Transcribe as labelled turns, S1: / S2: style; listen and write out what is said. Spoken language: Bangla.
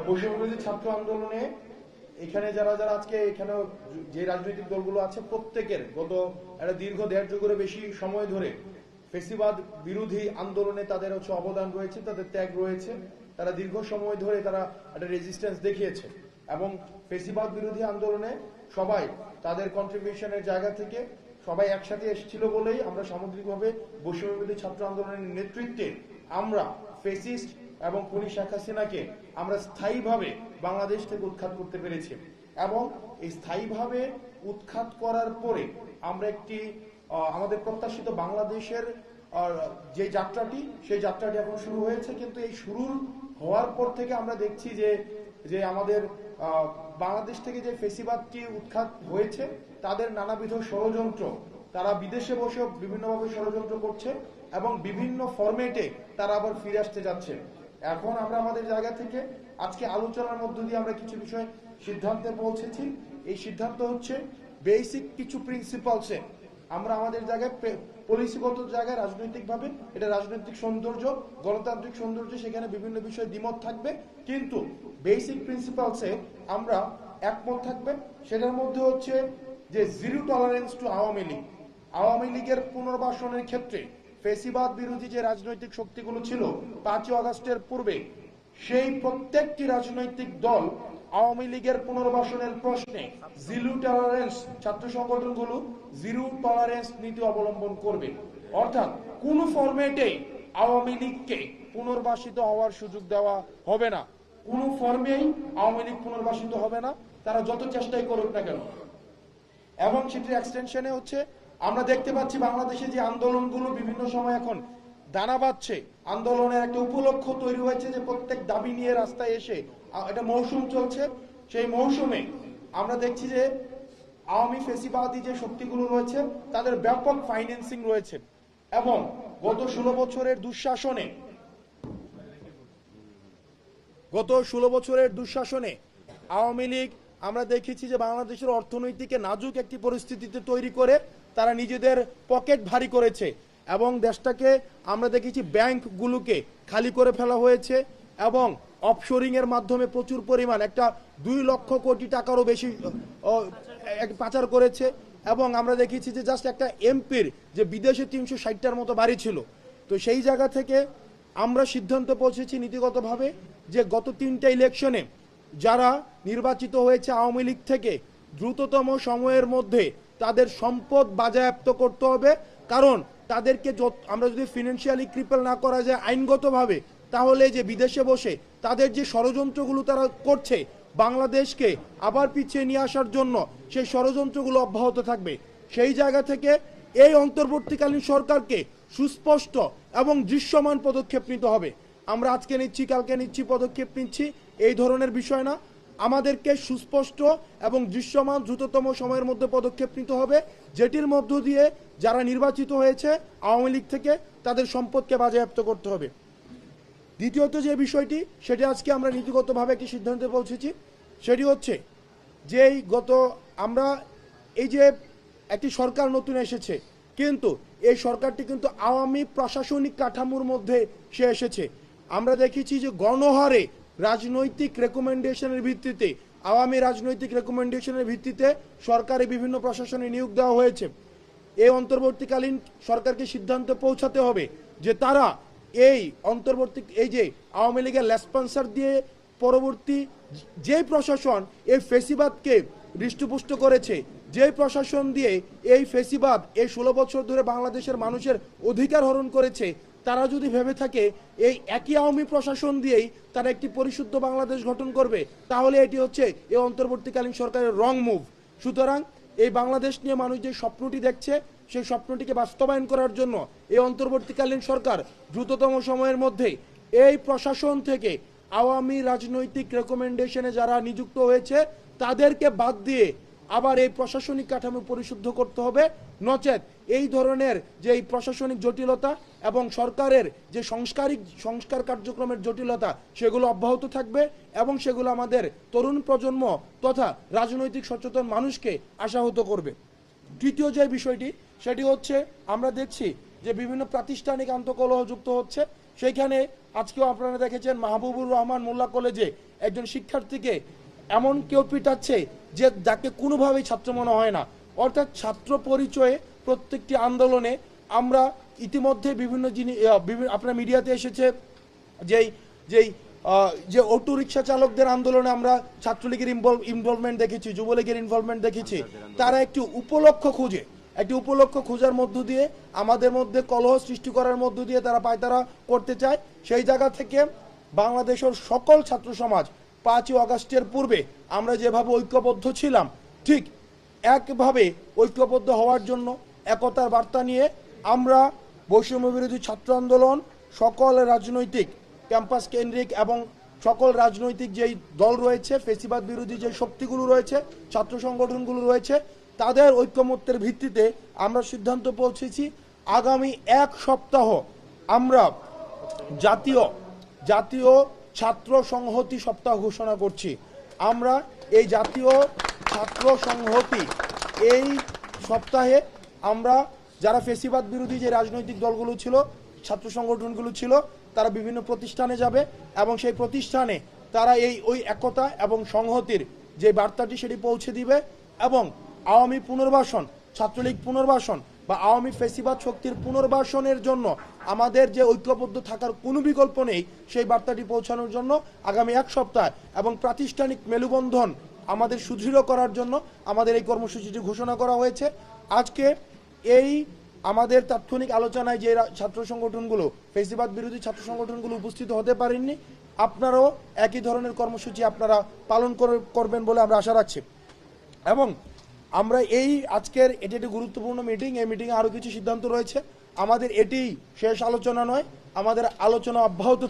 S1: বৈষম্যবিরোধী ছাত্র আন্দোলনে এখানে যারা যারা আজকে এখানে যে রাজনৈতিক দলগুলো আছে, প্রত্যেকের গত একটা দীর্ঘ দেড় যুগেরও বেশি সময় ধরে ফেসিবাদ বিরোধী আন্দোলনে তাদের হচ্ছে অবদান রয়েছে, তাদের ত্যাগ রয়েছে। তারা দীর্ঘ সময় ধরে তারা একটা রেজিস্ট্যান্স দেখিয়েছে এবং ফেসিবাদ বিরোধী আন্দোলনে সবাই তাদের কন্ট্রিবিউশনের জায়গা থেকে সবাই একসাথে এসেছিল বলেই আমরা সামগ্রিকভাবে বৈষম্যবিরোধী ছাত্র আন্দোলনের নেতৃত্বে আমরা ফেসিস্ট এবং পুলিশ শেখ হাসিনাকে আমরা স্থায়ীভাবে বাংলাদেশ থেকে উৎখাত করতে পেরেছি। এবং এই স্থায়ীভাবে উৎখাত করার পরে আমরা একটি আমাদের প্রত্যাশিত বাংলাদেশের যে যাত্রাটি, সেই যাত্রাটি এখন শুরু হয়েছে। কিন্তু এই শুরুর হওয়ার পর থেকে আমরা দেখছি যে যে আমাদের বাংলাদেশ থেকে যে ফেসিবাদটি উৎখাত হয়েছে, তাদের নানাবিধ ষড়যন্ত্র। তারা বিদেশে বসে বিভিন্নভাবে ষড়যন্ত্র করছে এবং বিভিন্ন ফরম্যাটে তারা আবার ফিরে আসতে যাচ্ছে। এখন আমরা আমাদের জায়গা থেকে আজকে আলোচনার মধ্য দিয়ে আমরা কিছু বিষয় সিদ্ধান্তে পৌঁছেছি। এই সিদ্ধান্ত হচ্ছে বেসিক কিছু প্রিন্সিপালসে আমরা আমাদের জায়গায় পলিসিগত জায়গায় রাজনৈতিকভাবে এটা রাজনৈতিক সৌন্দর্য, গণতান্ত্রিক সৌন্দর্য, সেখানে বিভিন্ন বিষয়ে দ্বিমত থাকবে। কিন্তু বেসিক প্রিন্সিপালসে আমরা একমত থাকবে। সেটার মধ্যে হচ্ছে যে zero tolerance to Awami League. Awami লীগের পুনর্বাসনের ক্ষেত্রে ফেসিবাদ বিরোধী যে রাজনৈতিক শক্তিগুলো ছিল পাঁচই আগস্টের পূর্বে, সেই প্রত্যেকটি রাজনৈতিক দল আওয়ামী লীগের পুনর্বাসনের প্রশ্নে জিরো টলারেন্স ছাত্র সংগঠনগুলো, জিরো টলারেন্স নীতি অবলম্বন করবে। অর্থাৎ কোন ফরম্যাটে আওয়ামী লীগকে পুনর্বাসিত হওয়ার সুযোগ দেওয়া হবে না। কোন ফর্মেই আওয়ামী লীগ পুনর্বাসিত হবে না। তারা যত চেষ্টাই করুক না কেন। এবং সেটির এক্সটেনশনে হচ্ছে আমরা দেখতে পাচ্ছি বাংলাদেশে যে আন্দোলনগুলো বিভিন্ন সময় এখন দানা বাঁধছে। আন্দোলনের একটা উপলক্ষ তৈরি হয়েছে যে প্রত্যেক দাবি নিয়ে রাস্তায় এসে এটা মৌসুম চলছে। সেই মৌসুমে আমরা দেখছি যে আওয়ামী ফেসিবাদী যে শক্তিগুলো রয়েছে, তাদের ব্যাপক ফাইন্যান্সিং রয়েছে। এবং গত ষোলো বছরের দুঃশাসনে, গত ষোলো বছরের দুঃশাসনে আওয়ামী লীগ আমরা দেখেছি যে বাংলাদেশের অর্থনৈতিকে নাজুক একটি পরিস্থিতিতে তৈরি করে তারা নিজেদের পকেট ভারী করেছে এবং দেশটাকে আমরা দেখেছি ব্যাংকগুলোকে খালি করে ফেলা হয়েছে এবং অফশোরিং এর মাধ্যমে প্রচুর পরিমাণ একটা দুই লক্ষ কোটি টাকারও বেশি পাচার করেছে এবং আমরা দেখেছি যে জাস্ট একটা এমপির যে বিদেশে তিনশো ষাটটার মতো বাড়ি ছিল। তো সেই জায়গা থেকে আমরা সিদ্ধান্ত পৌঁছেছি নীতিগতভাবে যে গত তিনটা ইলেকশনে যারা নির্বাচিত হয়েছে আওয়ামী লীগ থেকে। দ্রুততম সময়ের মধ্যে তাদের সম্পদ বাজেয়াপ্ত করতে হবে। কারণ তাদেরকে আমরা যদি ফিনান্সিয়ালি ক্রিপেল না করা যায় আইনগতভাবে, তাহলে যে বিদেশে বসে তাদের যে ষড়যন্ত্রগুলো তারা করছে, বাংলাদেশকে আবার পিছিয়ে নিয়ে আসার জন্য সেই ষড়যন্ত্রগুলো অব্যাহত থাকবে। সেই জায়গা থেকে এই অন্তর্বর্তীকালীন সরকারকে সুস্পষ্ট এবং দৃশ্যমান পদক্ষেপ নিতে হবে। আমরা আজকে নিচ্ছি, কালকে নিচ্ছি, পদক্ষেপ নিচ্ছি, এই ধরনের বিষয় না। আমাদেরকে সুস্পষ্ট এবং দৃশ্যমান দ্রুততম সময়ের মধ্যে পদক্ষেপ নিতে হবে, যেটির মধ্য দিয়ে যারা নির্বাচিত হয়েছে আওয়ামী লীগ থেকে তাদের সম্পদকে বাজেয়াপ্ত করতে হবে। দ্বিতীয়ত যে বিষয়টি, সেটি আজকে আমরা নীতিগতভাবে একটি সিদ্ধান্তে পৌঁছেছি, সেটি হচ্ছে যে এই গত আমরা এই যে একটি সরকার নতুন এসেছে, কিন্তু এই সরকারটি কিন্তু আওয়ামী প্রশাসনিক কাঠামোর মধ্যে সে এসেছে। আমরা দেখেছি যে গণহারে রাজনৈতিক রেকমেন্ডেশনের ভিত্তিতে, আওয়ামী রাজনৈতিক রেকমেন্ডেশনের ভিত্তিতে সরকারি বিভিন্ন প্রশাসনে নিয়োগ দেওয়া হয়েছে। এই অন্তর্বর্তীকালীন সরকারকে সিদ্ধান্ত পৌঁছাতে হবে যে তারা এই অন্তর্বর্তী, এই যে আওয়ামী লীগের লেসপন্সার দিয়ে পরবর্তী যে প্রশাসন, এই ফেসিবাদকে হৃষ্টপুষ্ট করেছে। যে প্রশাসন দিয়ে এই ফেসিবাদ এই ষোলো বছর ধরে বাংলাদেশের মানুষের অধিকার হরণ করেছে, তারা যদি ভেবে থাকে, এই একই আওয়ামী প্রশাসন দিয়েই তারা একটি পরিশুদ্ধ বাংলাদেশ গঠন করবে, তাহলে এটি হচ্ছে এই অন্তর্বর্তীকালীন সরকারের রং মুভ। সুতরাং এই বাংলাদেশ নিয়ে মানুষ যে স্বপ্নটি দেখছে, সেই স্বপ্নটিকে বাস্তবায়ন করার জন্য এই অন্তর্বর্তীকালীন সরকার দ্রুততম সময়ের মধ্যে এই প্রশাসন থেকে আওয়ামী রাজনৈতিক রেকমেন্ডেশনে যারা নিযুক্ত হয়েছে তাদেরকে বাদ দিয়ে আবার এই প্রশাসনিক কাঠামো পরিশুদ্ধ করতে হবে। নচেত এই ধরনের যে এই প্রশাসনিক জটিলতা এবং সরকারের যে সংস্কারিক সংস্কার কার্যক্রমের জটিলতা, সেগুলো অব্যাহত থাকবে এবং সেগুলো আমাদের তরুণ প্রজন্ম তথা রাজনৈতিক সচেতন মানুষকে আশাহত করবে। তৃতীয় যে বিষয়টি, সেটি হচ্ছে আমরা দেখছি যে বিভিন্ন প্রাতিষ্ঠানিক আন্তকলহ যুক্ত হচ্ছে। সেইখানে আজকেও আপনারা দেখেছেন মাহবুবুর রহমান মোল্লা কলেজে একজন শিক্ষার্থীকে এমন কেউ পিটাচ্ছে যে যাকে কোনোভাবেই ছাত্র মনে হয় না। অর্থাৎ ছাত্র পরিচয়ে প্রত্যেকটি আন্দোলনে আমরা ইতিমধ্যে বিভিন্ন জিনিস আপনার মিডিয়াতে এসেছে যেই যেই যে অটো রিক্সা চালকদের আন্দোলনে আমরা ছাত্রলীগের ইনভলভ ইনভলভমেন্ট দেখেছি, যুবলীগের ইনভলভমেন্ট দেখেছি। তারা একটি উপলক্ষ খুঁজে, একটি উপলক্ষ খোঁজার মধ্য দিয়ে, আমাদের মধ্যে কলহ সৃষ্টি করার মধ্য দিয়ে তারা পায়তারা করতে চায়। সেই জায়গা থেকে বাংলাদেশের সকল ছাত্র সমাজ পাঁচই আগস্টের পূর্বে আমরা যেভাবে ঐক্যবদ্ধ ছিলাম, ঠিক একভাবে ঐক্যবদ্ধ হওয়ার জন্য একতার বার্তা নিয়ে আমরা বৈষম্য বিরোধী ছাত্র আন্দোলন, সকল রাজনৈতিক ক্যাম্পাস কেন্দ্রিক এবং সকল রাজনৈতিক যেই দল রয়েছে, ফেসিবাদ বিরোধী যে শক্তিগুলো রয়েছে, ছাত্র সংগঠনগুলো রয়েছে, তাদের ঐক্যমত্যের ভিত্তিতে আমরা সিদ্ধান্ত পৌঁছেছি। আগামী এক সপ্তাহ আমরা জাতীয় জাতীয় ছাত্র সংহতি সপ্তাহ ঘোষণা করছি। আমরা এই জাতীয় ছাত্র সংহতি এই সপ্তাহে আমরা যারা ফেসিবাদ বিরোধী যে রাজনৈতিক দলগুলো ছিল, ছাত্র সংগঠনগুলো ছিল, তারা বিভিন্ন প্রতিষ্ঠানে যাবে এবং সেই প্রতিষ্ঠানে তারা এই ওই একতা এবং সংহতির যে বার্তাটি সেটি পৌঁছে দিবে এবং আওয়ামী পুনর্বাসন, ছাত্রলীগ পুনর্বাসন বা আওয়ামী ফেসিবাদ শক্তির পুনর্বাসনের জন্য আমাদের যে ঐক্যবদ্ধ থাকার কোনো বিকল্প নেই, সেই বার্তাটি পৌঁছানোর জন্য আগামী এক সপ্তাহ এবং প্রাতিষ্ঠানিক মেলুবন্ধন আমাদের সুদৃঢ় করার জন্য আমাদের এই কর্মসূচিটি ঘোষণা করা হয়েছে। আজকে এই আমাদের তাৎক্ষণিক আলোচনায় যে ছাত্র সংগঠনগুলো, ফেসিবাদ বিরোধী ছাত্র সংগঠনগুলো উপস্থিত হতে পারেননি, আপনারাও একই ধরনের কর্মসূচি আপনারা পালন করে- করবেন বলে আমরা আশা রাখছি। এবং আমরা এই আজকের এটি একটি গুরুত্বপূর্ণ মিটিং এই মিটিংয়ে আরও কিছু সিদ্ধান্ত রয়েছে। আমাদের এটি শেষ আলোচনা নয় আমাদের আলোচনা অব্যাহত